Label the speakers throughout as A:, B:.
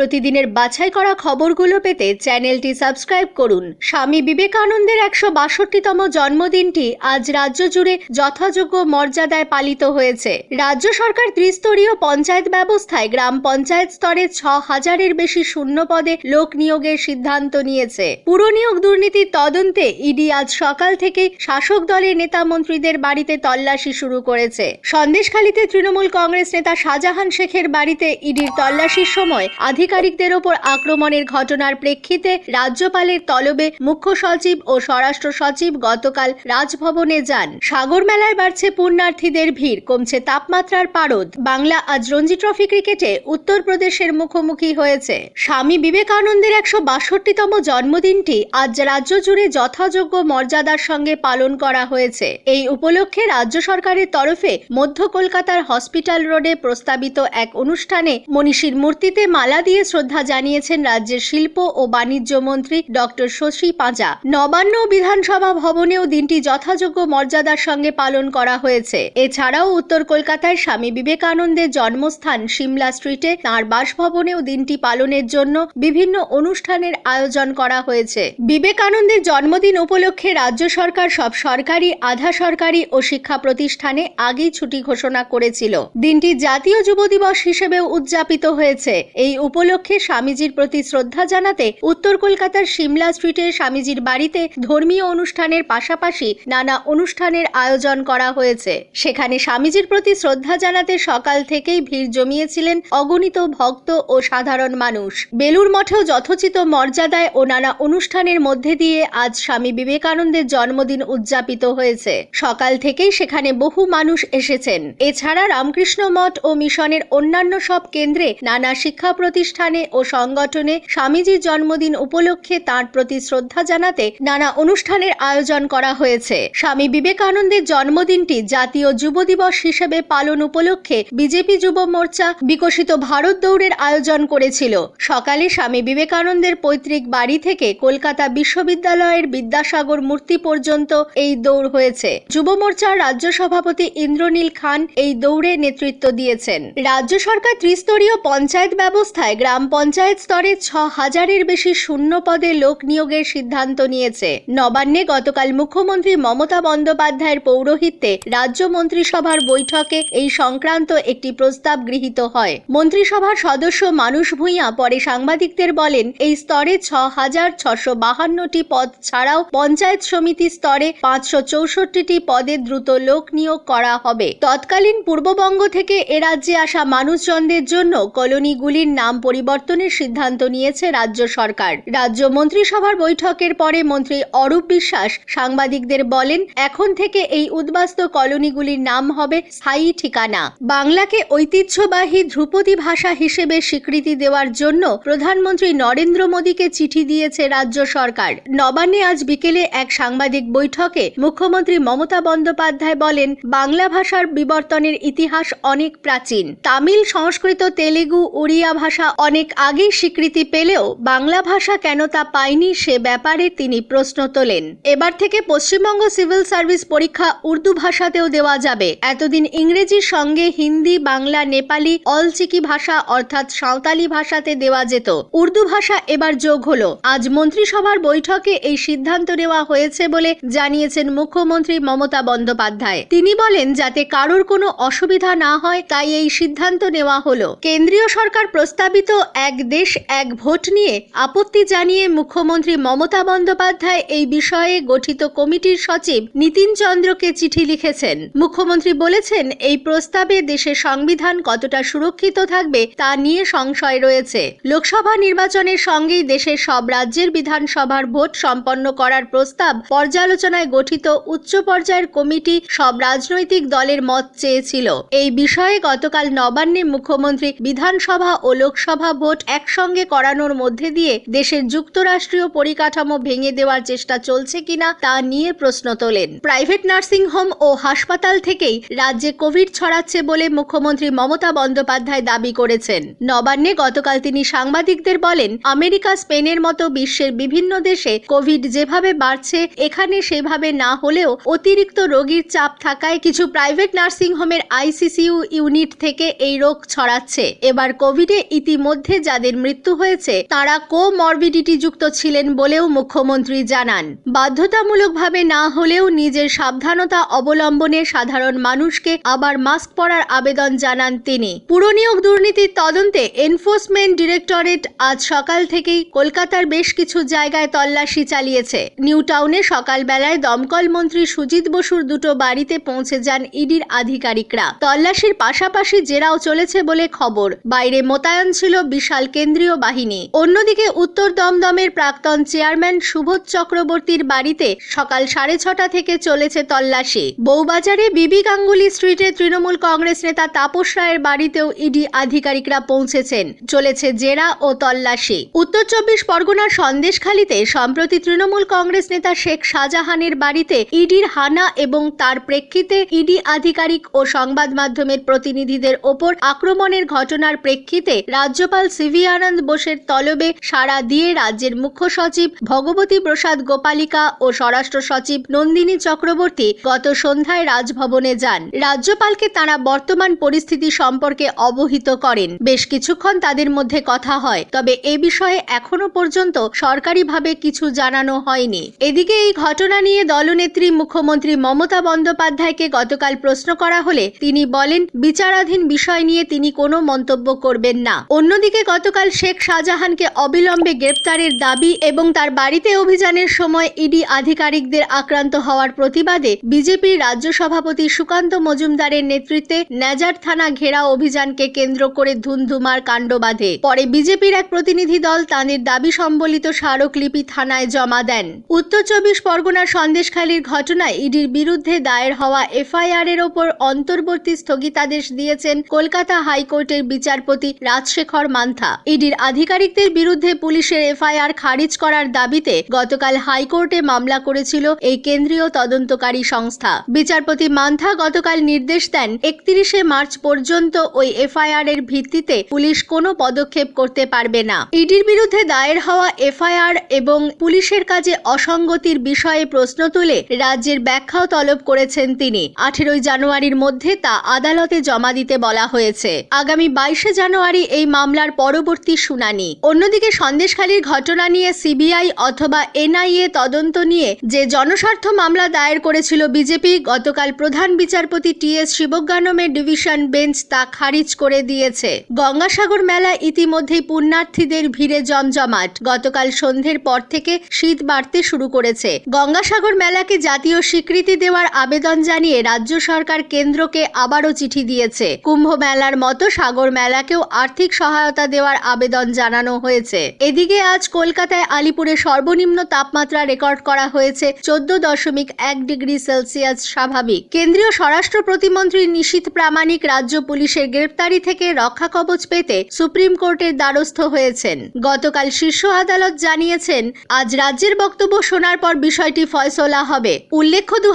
A: প্রতিদিনের বাছাই করা খবরগুলো পেতে চ্যানেলটি সাবস্ক্রাইব করুন স্বামী বিবেকানন্দের একশো বাষট্টিতম জন্মদিনটি আজ রাজ্য জুড়ে যথাযোগ্য মর্যাদায় পালিত হয়েছে রাজ্য সরকার ত্রিস্তরীয় পঞ্চায়েত ব্যবস্থায় গ্রাম পঞ্চায়েত স্তরে ছ হাজারের বেশি শূন্য পদে লোক নিয়োগের সিদ্ধান্ত নিয়েছে পুর নিয়োগ দুর্নীতির তদন্তে ইডি আজ সকাল থেকেই শাসক দলের নেতা মন্ত্রীদের বাড়িতে তল্লাশি শুরু করেছে সন্দেশখালীতে তৃণমূল কংগ্রেস নেতা শাহজাহান শেখের বাড়িতে ইডির তল্লাশির সময় আধিক আধিকারিকদের ওপর আক্রমণের ঘটনার প্রেক্ষিতে রাজ্যপালের তলবে মুখ্য সচিব ও স্বরাষ্ট্র সচিব গতকাল রাজভবনে যান সাগর মেলায় বাড়ছে পুণ্যার্থীদের ভিড় কমছে তাপমাত্রার পারদ বাংলা আজ রঞ্জি ট্রফি ক্রিকেটে উত্তরপ্রদেশের মুখোমুখি হয়েছে স্বামী বিবেকানন্দের একশো বাষট্টিতম জন্মদিনটি আজ রাজ্য জুড়ে যথাযোগ্য মর্যাদার সঙ্গে পালন করা হয়েছে এই উপলক্ষে রাজ্য সরকারের তরফে মধ্য কলকাতার হসপিটাল রোডে প্রস্তাবিত এক অনুষ্ঠানে মনীষীর মূর্তিতে মালা দিয়ে প্রয়াণকে শ্রদ্ধা জানিয়েছেন রাজ্যের শিল্প ও বাণিজ্য মন্ত্রী ডক্টর শশী পাঁজা নবান্ন বিধানসভা ভবনেও দিনটি যথাযোগ্য মর্যাদার সঙ্গে পালন করা হয়েছে এছাড়াও উত্তর কলকাতায় স্বামী বিবেকানন্দের জন্মস্থান সিমলা স্ট্রিটে তাঁর বাসভবনেও দিনটি পালনের জন্য বিভিন্ন অনুষ্ঠানের আয়োজন করা হয়েছে বিবেকানন্দের জন্মদিন উপলক্ষে রাজ্য সরকার সব সরকারি আধা সরকারি ও শিক্ষা প্রতিষ্ঠানে আগেই ছুটি ঘোষণা করেছিল দিনটি জাতীয় যুব দিবস হিসেবেও উদযাপিত হয়েছে এই উপলক্ষে উপলক্ষে স্বামীজির প্রতি শ্রদ্ধা জানাতে উত্তর কলকাতার সিমলা স্ট্রিটে স্বামীজির বাড়িতে ধর্মীয় অনুষ্ঠানের পাশাপাশি নানা অনুষ্ঠানের আয়োজন করা হয়েছে সেখানে স্বামীজির প্রতি শ্রদ্ধা জানাতে সকাল থেকেই ভিড় জমিয়েছিলেন অগণিত ভক্ত ও সাধারণ মানুষ বেলুর মঠেও যথোচিত মর্যাদায় ও নানা অনুষ্ঠানের মধ্যে দিয়ে আজ স্বামী বিবেকানন্দের জন্মদিন উদযাপিত হয়েছে সকাল থেকেই সেখানে বহু মানুষ এসেছেন এছাড়া রামকৃষ্ণ মঠ ও মিশনের অন্যান্য সব কেন্দ্রে নানা শিক্ষা প্রতিষ্ঠান প্রতিষ্ঠানে ও সংগঠনে স্বামীজির জন্মদিন উপলক্ষে তার প্রতি শ্রদ্ধা জানাতে নানা অনুষ্ঠানের আয়োজন করা হয়েছে স্বামী বিবেকানন্দের জন্মদিনটি জাতীয় যুব দিবস হিসেবে পালন উপলক্ষে বিজেপি যুব মোর্চা বিকশিত ভারত দৌড়ের আয়োজন করেছিল সকালে স্বামী বিবেকানন্দের পৈতৃক বাড়ি থেকে কলকাতা বিশ্ববিদ্যালয়ের বিদ্যাসাগর মূর্তি পর্যন্ত এই দৌড় হয়েছে যুব মোর্চার রাজ্য সভাপতি ইন্দ্রনীল খান এই দৌড়ে নেতৃত্ব দিয়েছেন রাজ্য সরকার ত্রিস্তরীয় পঞ্চায়েত ব্যবস্থায় গ্রাম পঞ্চায়েত স্তরে ছ হাজারের বেশি শূন্য পদে লোক নিয়োগের সিদ্ধান্ত নিয়েছে নবান্নে গতকাল মুখ্যমন্ত্রী মমতা বন্দ্যোপাধ্যায়ের পৌরোহিত্যে রাজ্য মন্ত্রিসভার বৈঠকে এই সংক্রান্ত একটি প্রস্তাব গৃহীত হয় মন্ত্রিসভার সদস্য মানুষ ভূঁইয়া পরে সাংবাদিকদের বলেন এই স্তরে ছ হাজার ছশো বাহান্নটি পদ ছাড়াও পঞ্চায়েত সমিতি স্তরে পাঁচশো চৌষট্টিটি পদে দ্রুত লোক নিয়োগ করা হবে তৎকালীন পূর্ববঙ্গ থেকে এ রাজ্যে আসা মানুষজনদের জন্য কলোনিগুলির নাম পরি পরিবর্তনের সিদ্ধান্ত নিয়েছে রাজ্য সরকার রাজ্য মন্ত্রিসভার বৈঠকের পরে মন্ত্রী অরূপ বিশ্বাস সাংবাদিকদের বলেন এখন থেকে এই উদ্বাস্ত কলোনিগুলির নাম হবে স্থায়ী ঠিকানা বাংলাকে ঐতিহ্যবাহী ধ্রুপদী ভাষা হিসেবে স্বীকৃতি দেওয়ার জন্য প্রধানমন্ত্রী নরেন্দ্র মোদীকে চিঠি দিয়েছে রাজ্য সরকার নবান্নে আজ বিকেলে এক সাংবাদিক বৈঠকে মুখ্যমন্ত্রী মমতা বন্দ্যোপাধ্যায় বলেন বাংলা ভাষার বিবর্তনের ইতিহাস অনেক প্রাচীন তামিল সংস্কৃত তেলেগু উড়িয়া ভাষা অনেক আগেই স্বীকৃতি পেলেও বাংলা ভাষা কেন তা পায়নি সে ব্যাপারে তিনি প্রশ্ন তোলেন এবার থেকে পশ্চিমবঙ্গ সিভিল সার্ভিস পরীক্ষা উর্দু ভাষাতেও দেওয়া যাবে এতদিন ইংরেজির সঙ্গে হিন্দি বাংলা নেপালি অলচিকি ভাষা অর্থাৎ সাঁওতালি ভাষাতে দেওয়া যেত উর্দু ভাষা এবার যোগ হলো আজ মন্ত্রিসভার বৈঠকে এই সিদ্ধান্ত নেওয়া হয়েছে বলে জানিয়েছেন মুখ্যমন্ত্রী মমতা বন্দ্যোপাধ্যায় তিনি বলেন যাতে কারোর কোনো অসুবিধা না হয় তাই এই সিদ্ধান্ত নেওয়া হলো কেন্দ্রীয় সরকার প্রস্তাবিত এক দেশ এক ভোট নিয়ে আপত্তি জানিয়ে মুখ্যমন্ত্রী মমতা বন্দ্যোপাধ্যায় এই বিষয়ে গঠিত কমিটির সচিব নীতিন চন্দ্রকে চিঠি লিখেছেন মুখ্যমন্ত্রী বলেছেন এই প্রস্তাবে দেশের সংবিধান কতটা সুরক্ষিত থাকবে তা নিয়ে সংশয় রয়েছে লোকসভা নির্বাচনের সঙ্গেই দেশের সব রাজ্যের বিধানসভার ভোট সম্পন্ন করার প্রস্তাব পর্যালোচনায় গঠিত উচ্চ পর্যায়ের কমিটি সব রাজনৈতিক দলের মত চেয়েছিল এই বিষয়ে গতকাল নবান্নে মুখ্যমন্ত্রী বিধানসভা ও লোকসভা লোকসভা ভোট একসঙ্গে করানোর মধ্যে দিয়ে দেশের যুক্তরাষ্ট্রীয় পরিকাঠামো ভেঙে দেওয়ার চেষ্টা চলছে কিনা তা নিয়ে প্রশ্ন তোলেন প্রাইভেট নার্সিং হোম ও হাসপাতাল থেকেই রাজ্যে কোভিড ছড়াচ্ছে বলে মুখ্যমন্ত্রী মমতা বন্দ্যোপাধ্যায় দাবি করেছেন নবান্নে গতকাল তিনি সাংবাদিকদের বলেন আমেরিকা স্পেনের মতো বিশ্বের বিভিন্ন দেশে কোভিড যেভাবে বাড়ছে এখানে সেভাবে না হলেও অতিরিক্ত রোগীর চাপ থাকায় কিছু প্রাইভেট নার্সিং হোমের আইসিসিউ ইউনিট থেকে এই রোগ ছড়াচ্ছে এবার কোভিডে ইতিমধ্যে মধ্যে যাদের মৃত্যু হয়েছে তারা কোমরবিডিটি যুক্ত ছিলেন বলেও মুখ্যমন্ত্রী জানান বাধ্যতামূলকভাবে না হলেও নিজের সাবধানতা অবলম্বনে সাধারণ মানুষকে আবার মাস্ক পরার আবেদন জানান তিনি পুরনিয়োগ দুর্নীতির তদন্তে এনফোর্সমেন্ট ডিরেক্টরেট আজ সকাল থেকেই কলকাতার বেশ কিছু জায়গায় তল্লাশি চালিয়েছে নিউ টাউনে সকালবেলায় দমকল মন্ত্রী সুজিত বসুর দুটো বাড়িতে পৌঁছে যান ইডির আধিকারিকরা তল্লাশির পাশাপাশি জেরাও চলেছে বলে খবর বাইরে মোতায়েন ছিল বিশাল কেন্দ্রীয় বাহিনী অন্যদিকে উত্তর দমদমের প্রাক্তন চেয়ারম্যান সুবোধ চক্রবর্তীর বাড়িতে সকাল সাড়ে ছটা থেকে চলেছে তল্লাশি বৌবাজারে বিবি গাঙ্গুলি স্ট্রিটে তৃণমূল কংগ্রেস নেতা তাপস রায়ের বাড়িতেও ইডি আধিকারিকরা পৌঁছেছেন চলেছে জেরা ও তল্লাশি উত্তর চব্বিশ পরগনার সন্দেশখালিতে সম্প্রতি তৃণমূল কংগ্রেস নেতা শেখ শাহজাহানের বাড়িতে ইডির হানা এবং তার প্রেক্ষিতে ইডি আধিকারিক ও সংবাদ মাধ্যমের প্রতিনিধিদের ওপর আক্রমণের ঘটনার প্রেক্ষিতে রাজ্য রাজ্যপাল সিভি আনন্দ বোসের তলবে সাড়া দিয়ে রাজ্যের মুখ্য সচিব ভগবতী প্রসাদ গোপালিকা ও স্বরাষ্ট্র সচিব নন্দিনী চক্রবর্তী গত সন্ধ্যায় রাজভবনে যান রাজ্যপালকে তারা বর্তমান পরিস্থিতি সম্পর্কে অবহিত করেন বেশ কিছুক্ষণ তাদের মধ্যে কথা হয় তবে এ বিষয়ে এখনো পর্যন্ত সরকারিভাবে কিছু জানানো হয়নি এদিকে এই ঘটনা নিয়ে দলনেত্রী মুখ্যমন্ত্রী মমতা বন্দ্যোপাধ্যায়কে গতকাল প্রশ্ন করা হলে তিনি বলেন বিচারাধীন বিষয় নিয়ে তিনি কোনো মন্তব্য করবেন না অন্য অন্যদিকে গতকাল শেখ শাহজাহানকে অবিলম্বে গ্রেপ্তারের দাবি এবং তার বাড়িতে অভিযানের সময় ইডি আধিকারিকদের আক্রান্ত হওয়ার প্রতিবাদে বিজেপির রাজ্য সভাপতি সুকান্ত মজুমদারের নেতৃত্বে ন্যাজার থানা ঘেরা অভিযানকে কেন্দ্র করে ধুমধুমার কাণ্ড বাঁধে পরে বিজেপির এক প্রতিনিধি দল তাঁদের দাবি সম্বলিত স্মারকলিপি থানায় জমা দেন উত্তর চব্বিশ পরগনার সন্দেশখালীর ঘটনায় ইডির বিরুদ্ধে দায়ের হওয়া এফআইআর এর ওপর অন্তর্বর্তী স্থগিতাদেশ দিয়েছেন কলকাতা হাইকোর্টের বিচারপতি রাজশেখর মান্থা ইডির আধিকারিকদের বিরুদ্ধে পুলিশের এফআইআর খারিজ করার দাবিতে গতকাল হাইকোর্টে মামলা করেছিল এই কেন্দ্রীয় তদন্তকারী সংস্থা বিচারপতি মান্থা গতকাল নির্দেশ দেন একত্রিশে মার্চ পর্যন্ত ওই এফআইআর এর ভিত্তিতে পুলিশ কোনো পদক্ষেপ করতে পারবে না ইডির বিরুদ্ধে দায়ের হওয়া এফআইআর এবং পুলিশের কাজে অসঙ্গতির বিষয়ে প্রশ্ন তুলে রাজ্যের ব্যাখ্যাও তলব করেছেন তিনি আঠেরোই জানুয়ারির মধ্যে তা আদালতে জমা দিতে বলা হয়েছে আগামী বাইশে জানুয়ারি এই মামলা মামলার পরবর্তী শুনানি অন্যদিকে সন্দেশখালীর ঘটনা নিয়ে সিবিআই অথবা এনআইএ তদন্ত নিয়ে যে জনস্বার্থ মামলা দায়ের করেছিল বিজেপি গতকাল প্রধান বিচারপতি টি এস শিবজ্ঞানমের ডিভিশন বেঞ্চ তা খারিজ করে দিয়েছে গঙ্গাসাগর মেলা ইতিমধ্যেই পুণ্যার্থীদের ভিড়ে জমজমাট গতকাল সন্ধ্যের পর থেকে শীত বাড়তে শুরু করেছে গঙ্গাসাগর মেলাকে জাতীয় স্বীকৃতি দেওয়ার আবেদন জানিয়ে রাজ্য সরকার কেন্দ্রকে আবারও চিঠি দিয়েছে কুম্ভ মেলার মতো সাগর মেলাকেও আর্থিক সহায়তা সহায়তা দেওয়ার আবেদন জানানো হয়েছে এদিকে আজ কলকাতায় আলিপুরে সর্বনিম্ন তাপমাত্রা রেকর্ড করা হয়েছে চোদ্দ দশমিক এক ডিগ্রি সেলসিয়াস স্বাভাবিক কেন্দ্রীয় স্বরাষ্ট্র প্রতিমন্ত্রী নিশীথ প্রামাণিক রাজ্য পুলিশের গ্রেপ্তারি থেকে রক্ষা কবচ পেতে সুপ্রিম কোর্টের দ্বারস্থ হয়েছেন গতকাল শীর্ষ আদালত জানিয়েছেন আজ রাজ্যের বক্তব্য শোনার পর বিষয়টি ফয়সলা হবে উল্লেখ্য দু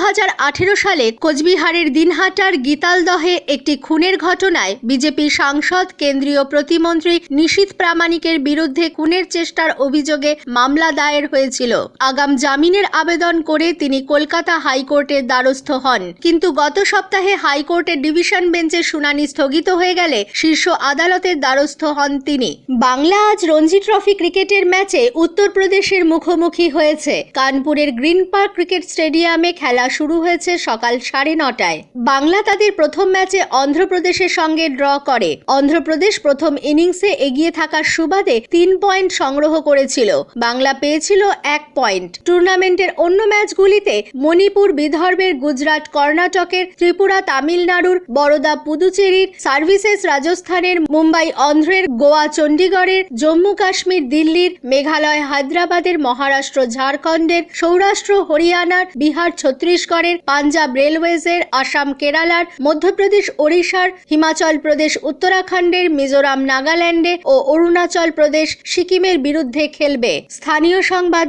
A: সালে কোচবিহারের দিনহাটার গীতালদহে একটি খুনের ঘটনায় বিজেপি সাংসদ কেন্দ্রীয় প্রতিমন্ত্রী মুখ্যমন্ত্রী নিশীথ প্রামাণিকের বিরুদ্ধে খুনের চেষ্টার অভিযোগে মামলা দায়ের হয়েছিল আগাম জামিনের আবেদন করে তিনি কলকাতা হাইকোর্টের দ্বারস্থ হন কিন্তু গত সপ্তাহে হাইকোর্টের ডিভিশন বেঞ্চে শুনানি স্থগিত হয়ে গেলে শীর্ষ আদালতের দ্বারস্থ হন তিনি বাংলা আজ রঞ্জি ট্রফি ক্রিকেটের ম্যাচে উত্তরপ্রদেশের মুখোমুখি হয়েছে কানপুরের গ্রিন পার্ক ক্রিকেট স্টেডিয়ামে খেলা শুরু হয়েছে সকাল সাড়ে নটায় বাংলা তাদের প্রথম ম্যাচে অন্ধ্রপ্রদেশের সঙ্গে ড্র করে অন্ধ্রপ্রদেশ প্রথম ইনিংস ইনিংসে এগিয়ে থাকার সুবাদে তিন পয়েন্ট সংগ্রহ করেছিল বাংলা পেয়েছিল এক পয়েন্ট টুর্নামেন্টের অন্য ম্যাচগুলিতে মণিপুর বিদর্ভের গুজরাট কর্ণাটকের ত্রিপুরা তামিলনাড়ুর বরোদা পুদুচেরির সার্ভিসেস রাজস্থানের মুম্বাই অন্ধ্রের গোয়া চণ্ডীগড়ের জম্মু কাশ্মীর দিল্লির মেঘালয় হায়দ্রাবাদের মহারাষ্ট্র ঝাড়খণ্ডের সৌরাষ্ট্র হরিয়ানার বিহার ছত্তিশগড়ের পাঞ্জাব রেলওয়েজের আসাম কেরালার মধ্যপ্রদেশ ওড়িশার হিমাচল প্রদেশ উত্তরাখণ্ডের মিজোরাম নাগাল নাগাল্যান্ডে ও অরুণাচল প্রদেশ সিকিমের বিরুদ্ধে খেলবে স্থানীয় সংবাদ